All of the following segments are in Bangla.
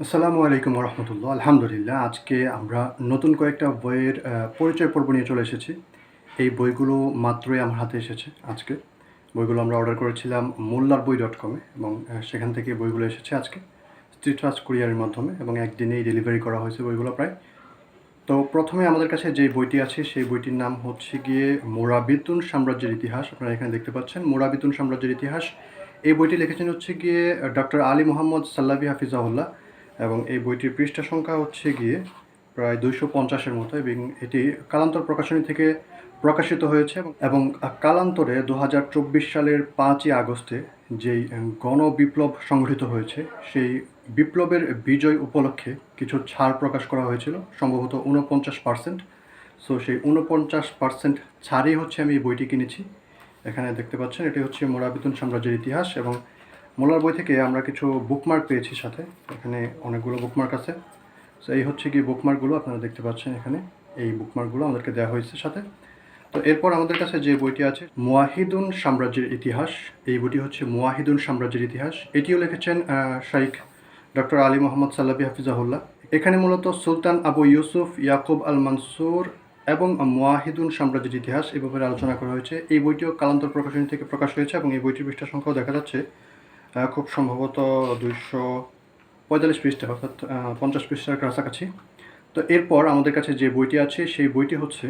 আসসালামু আলাইকুম রহমতুল্লাহ আলহামদুলিল্লাহ, আজকে আমরা নতুন কয়েকটা বইয়ের পরিচয় পর্ব নিয়ে চলে এসেছি। এই বইগুলো মাত্রই আমার হাতে এসেছে আজকে। বইগুলো আমরা অর্ডার করেছিলাম মোল্লার বই ডট কমে এবং সেখান থেকে বইগুলো এসেছে আজকে স্ট্রিট ফাস্ট কুরিয়ারের মাধ্যমে এবং একদিনেই ডেলিভারি করা হয়েছে বইগুলো প্রায়। তো প্রথমে আমাদের কাছে যে বইটি আছে, সেই বইটির নাম হচ্ছে গিয়ে মোরাবিতুন সাম্রাজ্যের ইতিহাস। আপনারা এখানে দেখতে পাচ্ছেন মোরাবিতুন সাম্রাজ্যের ইতিহাস। এই বইটি লিখেছেন হচ্ছে গিয়ে ডক্টর আলী মোহাম্মদ সাল্লাবি হাফিজাউল্লাহ এবং এই বইটির পৃষ্ঠা সংখ্যা হচ্ছে গিয়ে প্রায় দুইশো পঞ্চাশের মতো, এবং এটি কালান্তর প্রকাশনী থেকে প্রকাশিত হয়েছে এবং কালান্তরে দু হাজার চব্বিশ সালের পাঁচই আগস্টে যেই গণবিপ্লব সংঘটিত হয়েছে, সেই বিপ্লবের বিজয় উপলক্ষে কিছু ছাড় প্রকাশ করা হয়েছিল, সম্ভবত উনপঞ্চাশ পার্সেন্ট। সো সেই উনপঞ্চাশ পার্সেন্ট ছাড়ই হচ্ছে আমি এই বইটি কিনেছি। এখানে দেখতে পাচ্ছেন, এটি হচ্ছে মোরাবিতুন সাম্রাজ্যের ইতিহাস এবং মোলার বই থেকে আমরা কিছু বুকমার্ক পেয়েছি সাথে। এখানে অনেকগুলো বুকমার্ক আছে। তো এই হচ্ছে কি বুকমার্কগুলো আপনারা দেখতে পাচ্ছেন এখানে। এই বুকমার্কগুলো আমাদেরকে দেওয়া হয়েছে সাথে। তো এরপর আমাদের কাছে যে বইটি আছে, মুয়াহিদুন সাম্রাজ্যের ইতিহাস। এই বইটি হচ্ছে মুয়াহিদুন সাম্রাজ্যের ইতিহাস। এটিও লিখেছেন শাইখ ডক্টর আলী মোহাম্মদ সাল্লাবি হাফিজাহুল্লাহ। এখানে মূলত সুলতান আবু ইউসুফ, ইয়াকুব আল মানসুর এবং মুয়াহিদুন সাম্রাজ্যের ইতিহাস এই ব্যাপারে আলোচনা করা হয়েছে। এই বইটিও কালান্তর প্রকাশনী থেকে প্রকাশ হয়েছে এবং এই বইটির পৃষ্ঠা সংখ্যাও দেখা যাচ্ছে। খুব সম্ভবত দুইশো পঁয়তাল্লিশ পৃষ্ঠা, অর্থাৎ পঞ্চাশ পৃষ্ঠার কাছাকাছি। তো এরপর আমাদের কাছে যে বইটি আছে, সেই বইটি হচ্ছে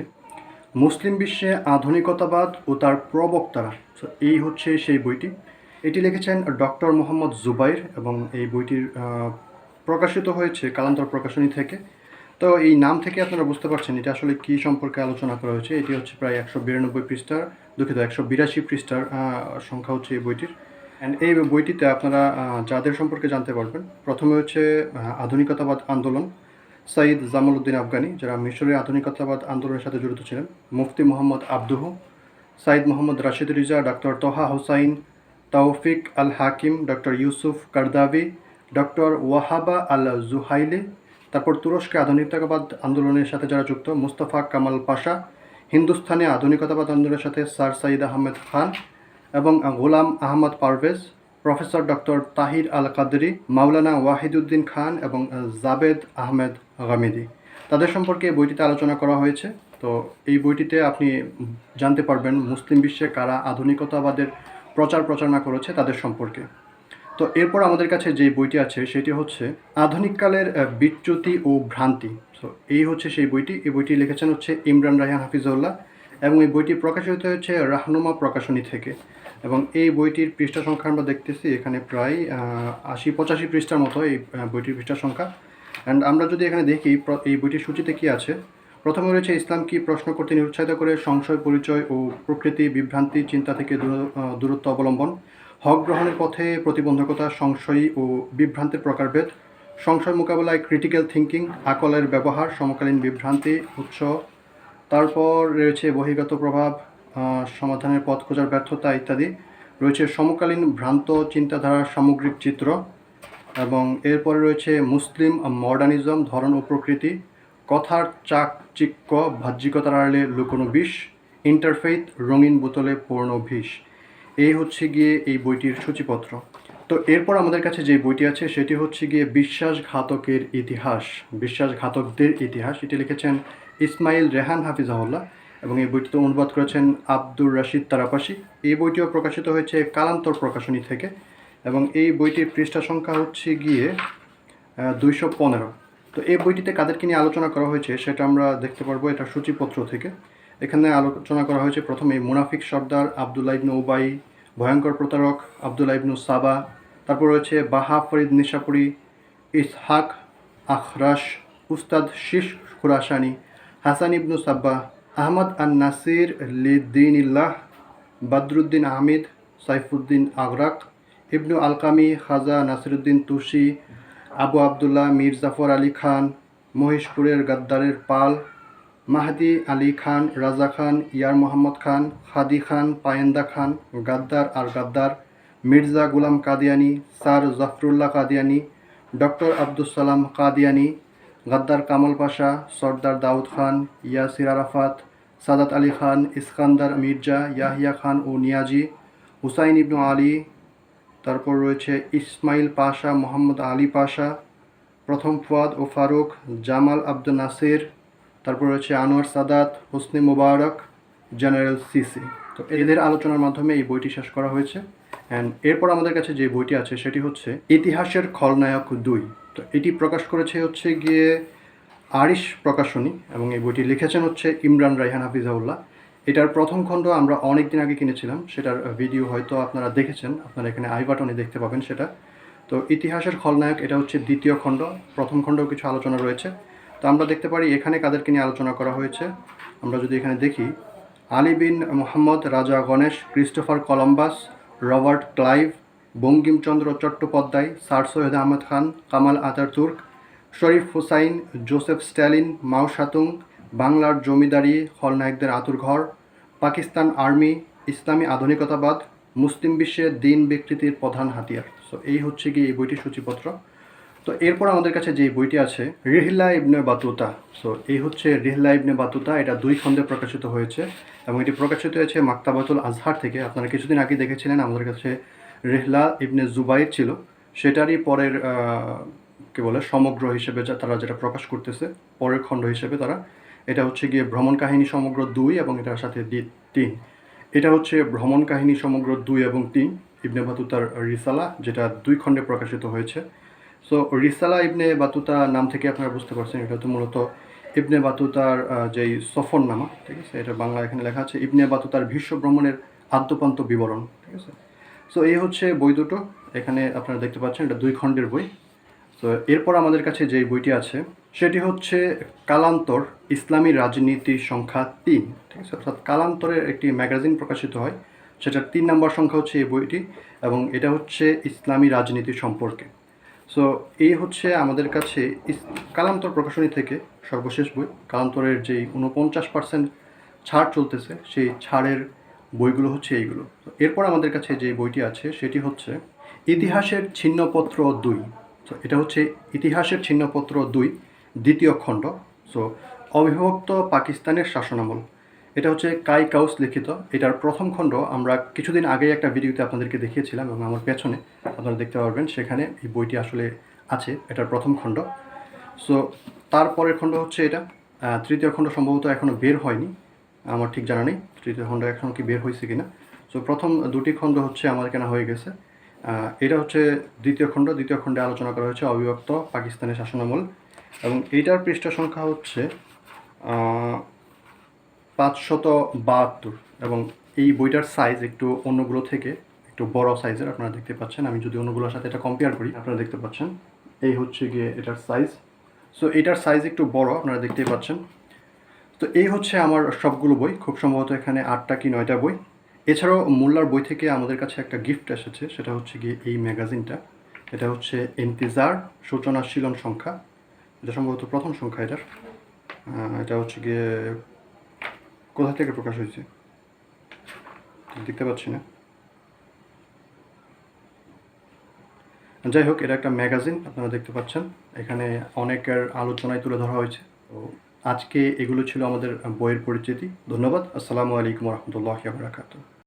মুসলিম বিশ্বে আধুনিকতাবাদ ও তার প্রবক্তারা তো এই হচ্ছে সেই বইটি। এটি লিখেছেন ডক্টর মোহাম্মদ জুবাইর এবং এই বইটির প্রকাশিত হয়েছে কালান্তর প্রকাশনী থেকে। তো এই নাম থেকে আপনারা বুঝতে পারছেন এটা আসলে কী সম্পর্কে আলোচনা করা হয়েছে। এটি হচ্ছে প্রায় একশো বিরানব্বই পৃষ্ঠার, দুঃখিত, একশো বিরাশি পৃষ্ঠার সংখ্যা হচ্ছে এই বইটির। অ্যান্ড এই বইটিতে আপনারা যাদের সম্পর্কে জানতে পারবেন, প্রথমে হচ্ছে আধুনিকতাবাদ আন্দোলন, সাইদ জামালউদ্দিন আফগানি, যারা মিশরের আধুনিকতাবাদ আন্দোলনের সাথে জড়িত ছিলেন, মুফতি Mohammad Abduh, Sayyid Mohammad Rashid Rida doctor Taha Hussein, Tawfiq al Hakim doctor Yusuf Qaradawi doctor Wahba al Zuhaili, তারপর তুরস্কে আধুনিকতাবাদ আন্দোলনের সাথে যারা যুক্ত, মুস্তফা কামাল পাশা হিন্দুস্তানে আধুনিকতাবাদ আন্দোলনের সাথে স্যার সাইদ আহমেদ খান এবং গোলাম আহমদ পারভেজ, প্রফেসর ডক্টর তাহির আল কাদরি মাওলানা ওয়াহিদুদ্দিন খান এবং জাবেদ আহমেদ গামিদি। তাদের সম্পর্কে এই বইটিতে আলোচনা করা হয়েছে। তো এই বইটিতে আপনি জানতে পারবেন মুসলিম বিশ্বে কারা আধুনিকতাবাদের প্রচার প্রচারণা করেছে তাদের সম্পর্কে। তো এরপর আমাদের কাছে যে বইটি আছে সেটি হচ্ছে আধুনিককালের বিচ্যুতি ও ভ্রান্তি। তো এই হচ্ছে সেই বইটি। এই বইটি লিখেছেন হচ্ছে ইমরান রায়হান হাফিজউল্লাহ। এবং এই বইটি প্রকাশিত হয়েছে রাহনুমা প্রকাশনী থেকে। এবং এই বইটির পৃষ্ঠা সংখ্যা আমরা দেখতেছি এখানে প্রায় আশি, পঁচাশি পৃষ্ঠার মতো এই বইটির পৃষ্ঠা সংখ্যা। অ্যান্ড আমরা যদি এখানে দেখি এই বইটির সূচিতে কি আছে, প্রথমে রয়েছে ইসলাম কি প্রশ্ন করতে নিরুৎসাহিত করে সংশয়, পরিচয় ও প্রকৃতি, বিভ্রান্তি, চিন্তা থেকে দূর- দূরত্ব অবলম্বন, হক গ্রহণের পথে প্রতিবন্ধকতা, সংশয়ী ও বিভ্রান্তির প্রকারভেদ, সংশয় মোকাবেলায় ক্রিটিক্যাল থিঙ্কিং আকলের ব্যবহার, সমকালীন বিভ্রান্তি, উৎস তারপর রয়েছে বহির্গত প্রভাব সমাধানের পথ খোঁজার ব্যর্থতা ইত্যাদি। রয়েছে সমকালীন ভ্রান্ত চিন্তাধারার সামগ্রিক চিত্র এবং এরপরে রয়েছে মুসলিম মডার্নিজম, ধরন ও প্রকৃতি, কথার চাকচিক্য, বাহ্যিকতার আড়ালে লুকোনো বিষ, ইন্টারফেইথ, রঙিন বোতলে পূর্ণ বিষ। এই হচ্ছে গিয়ে এই বইটির সূচিপত্র। তো এরপর আমাদের কাছে যে বইটি আছে, সেটি হচ্ছে গিয়ে বিশ্বাসঘাতকের ইতিহাস, বিশ্বাসঘাতকদের ইতিহাস। এটি লিখেছেন ইসমাইল রেহান হাফিজ হাফিজাহুল্লাহ এবং এই বইটিতে অনুবাদ করেছেন আব্দুর রশিদ তারাপাশি। এই বইটিও প্রকাশিত হয়েছে কালান্তর প্রকাশনী থেকে এবং এই বইটির পৃষ্ঠা সংখ্যা হচ্ছে গিয়ে দুইশো পনেরো। তো এই বইটিতে কাদেরকে নিয়ে আলোচনা করা হয়েছে সেটা আমরা দেখতে পারব এটা সূচিপত্র থেকে। এখানে আলোচনা করা হয়েছে প্রথমে মুনাফিক সর্দার আবদুল্লাহ ইবনু উবাই, ভয়ঙ্কর প্রতারক আবদুল্লাহ ইবনু সাবা, তারপর রয়েছে বাহা ফরিদ নিশাপুরি, ইসহাক আখরাস উস্তাদ শীষ খুরাসানি Hasan ibn Sabbah Ahmad an Nasir লিদ্দিনিল্লাহ, Badruddin Ahmed, Saifuddin আগরাক, ইবনু আলকামি, খাজা নাসিরুদ্দিন তুষি আবু আবদুল্লাহ মীর জাফর আলী খান মহিষপুরের গাদ্দারের পাল, মাহাদি আলী খান, রাজা খান, ইয়ার মোহাম্মদ খান, খাদি খান, পায়েন্দা খান, গাদ্দার আর গাদ্দার, মির্জা গুলাম কাদিয়ানি, স্যার জাফরুল্লাহ কাদিয়ানি, ডক্টর আব্দুল সালাম কাদিয়ানি গাদ্দার কামাল পাশা, সর্দার দাউদ খান, ইয়াসির আরাফাত, সাদাত আলী খান, ইস্কান্দার মির্জা, ইয়াহিয়া খান ও নিয়াজি, হুসাইন ইবনু আলী, তারপর রয়েছে ইসমাইল পাশা, মোহাম্মদ আলী পাশা, প্রথম ফুয়াদ ও ফারুক, জামাল আব্দুল নাসির, তারপর রয়েছে Anwar Sadat, Hosni Mubarak, general Sisi. তো এদের আলোচনার মাধ্যমে এই বইটি শেষ করা হয়েছে। অ্যান্ড এরপর আমাদের কাছে যে বইটি আছে সেটি হচ্ছে ইতিহাসের খলনায়ক দুই। তো এটি প্রকাশ করেছে হচ্ছে গিয়ে আরিশ প্রকাশনী এবং এই বইটি লিখেছেন হচ্ছে ইমরান রাইহান হাফিজাউল্লাহ। এটার প্রথম খণ্ড আমরা অনেক দিন আগে কিনেছিলাম, সেটার ভিডিও হয়তো আপনারা দেখেছেন, আপনারা এখানে আই বাটনে দেখতে পাবেন সেটা। তো ইতিহাসের খলনায়ক, এটা হচ্ছে দ্বিতীয় খণ্ড, প্রথম খণ্ডেও কিছু আলোচনা রয়েছে। তো আমরা দেখতে পারি এখানে কাদেরকে নিয়ে আলোচনা করা হয়েছে। আমরা যদি এখানে দেখি, Ali bin Mohammad Raja Ganesh, Christopher Columbus, Robert Clive Bankimchandra Chattopadhyay, sir Syed Ahmad Khan, Kemal Ataturk, Sharif Hussain, Joseph Stalin, Mao Tse tung বাংলার জমিদারি খলনায়কদের আতুরঘর পাকিস্তান আর্মি, ইসলামী আধুনিকতাবাদ, মুসলিম বিশ্বে দিন বিকৃতির প্রধান হাতিয়ার। সো এই হচ্ছে কি এই বইটির সূচিপত্র। তো, এরপর আমাদের কাছে যে বইটি আছে, রিহলা ইবনে বাতুতা। সো এই হচ্ছে রিহলা ইবনে বাতুতা, এটা দুই খণ্ডে প্রকাশিত হয়েছে এবং এটি প্রকাশিত হয়েছে মাক্তাবাতুল আজহার থেকে। আপনারা কিছুদিন আগে দেখেছিলেন, আমাদের কাছে রেহলা ইবনে জুবাইর ছিল, সেটারই পরের কি বলে, সমগ্র হিসেবে যা তারা যেটা প্রকাশ করতেছে, পরের খণ্ড হিসেবে তারা, এটা হচ্ছে গিয়ে ভ্রমণ কাহিনী সমগ্র দুই এবং এটার সাথে তিন। এটা হচ্ছে ভ্রমণ কাহিনী সমগ্র দুই এবং তিন, ইবনে বাতুতার রিসালা, যেটা দুই খণ্ডে প্রকাশিত হয়েছে। সো রিসালা ইবনে বাতুতা নাম থেকে আপনারা বুঝতে পারছেন, এটা তো মূলত ইবনে বাতুতার যেই সফরনামা, ঠিক আছে? এটা বাংলা এখানে লেখা আছে, ইবনে বাতুতার ভীষ্ম ভ্রমণের আদ্যপান্ত বিবরণ, ঠিক আছে? সো এই হচ্ছে বই দুটো। এখানে আপনারা দেখতে পাচ্ছেন, এটা দুই খণ্ডের বই। তো এরপর আমাদের কাছে যে বইটি আছে, সেটি হচ্ছে কালান্তর, ইসলামী রাজনীতি সংখ্যা তিন। ঠিক আছে? অর্থাৎ কালান্তরের একটি ম্যাগাজিন প্রকাশিত হয়, সেটার তিন নম্বর সংখ্যা হচ্ছে এই বইটি এবং এটা হচ্ছে ইসলামী রাজনীতি সম্পর্কে। সো এই হচ্ছে আমাদের কাছে কালান্তর প্রকাশনী থেকে সর্বশেষ বই। কালান্তরের যেই উনপঞ্চাশ পার্সেন্ট ছাড় চলতেছে, সেই ছাড়ের বইগুলো হচ্ছে এইগুলো। এরপর আমাদের কাছে যে বইটি আছে, সেটি হচ্ছে ইতিহাসের ছিন্নপত্র দুই। তো এটা হচ্ছে ইতিহাসের ছিন্নপত্র দুই, দ্বিতীয় খণ্ড। সো অবিভক্ত পাকিস্তানের শাসনামল। এটা হচ্ছে কাই কাউস লিখিত। এটার প্রথম খণ্ড আমরা কিছুদিন আগেই একটা ভিডিওতে আপনাদেরকে দেখিয়েছিলাম এবং আমার পেছনে আপনারা দেখতে পারবেন, সেখানে এই বইটি আসলে আছে, এটার প্রথম খণ্ড। সো তারপরের খণ্ড হচ্ছে এটা। তৃতীয় খণ্ড সম্ভবত এখনও বের হয়নি। আমার ঠিক জানা নেই, তৃতীয় খণ্ড এখনও কি বের হয়েছে কিনা। সো প্রথম দুটি খণ্ড হচ্ছে আমার কেনা হয়ে গেছে। এটা হচ্ছে দ্বিতীয় খণ্ড। দ্বিতীয় খণ্ডে আলোচনা করা হয়েছে অবিভক্ত পাকিস্তানের শাসনামল। এবং এইটার পৃষ্ঠা সংখ্যা হচ্ছে পাঁচশত বাহাত্তর। এবং এই বইটার সাইজ একটু অন্যগুলো থেকে, একটু বড় সাইজের আপনারা দেখতে পাচ্ছেন। আমি যদি অন্যগুলোর সাথে এটা কম্পেয়ার করি, আপনারা দেখতে পাচ্ছেন। এই হচ্ছে গিয়ে এটার সাইজ সো এটার সাইজ একটু বড়, আপনারা দেখতেই পাচ্ছেন। তো এই হচ্ছে আমার সবগুলো বই, খুব সম্ভবত এখানে আটটা কি নয়টা বই। এছাড়াও মোল্লার বই থেকে আমাদের কাছে একটা গিফট এসেছে, সেটা হচ্ছে গিয়ে এই ম্যাগাজিনটা এটা হচ্ছে ইন্তিজার সূচনাশীলন সংখ্যা। এটা সম্ভবত প্রথম সংখ্যা এটার। এটা হচ্ছে গিয়ে কোথা থেকে প্রকাশ হয়েছে? দেখতে পাচ্ছি না। যাই হোক, এটা একটা ম্যাগাজিন আপনারা দেখতে পাচ্ছেন। এখানে অনেকের আলোচনায় তুলে ধরা হয়েছে। তো আজকে এগুলো ছিল আমাদের বইয়ের পরিচিতি। ধন্যবাদ। আসসালামু আলাইকুম রহমতুল্লাহ বারাকাতুহ।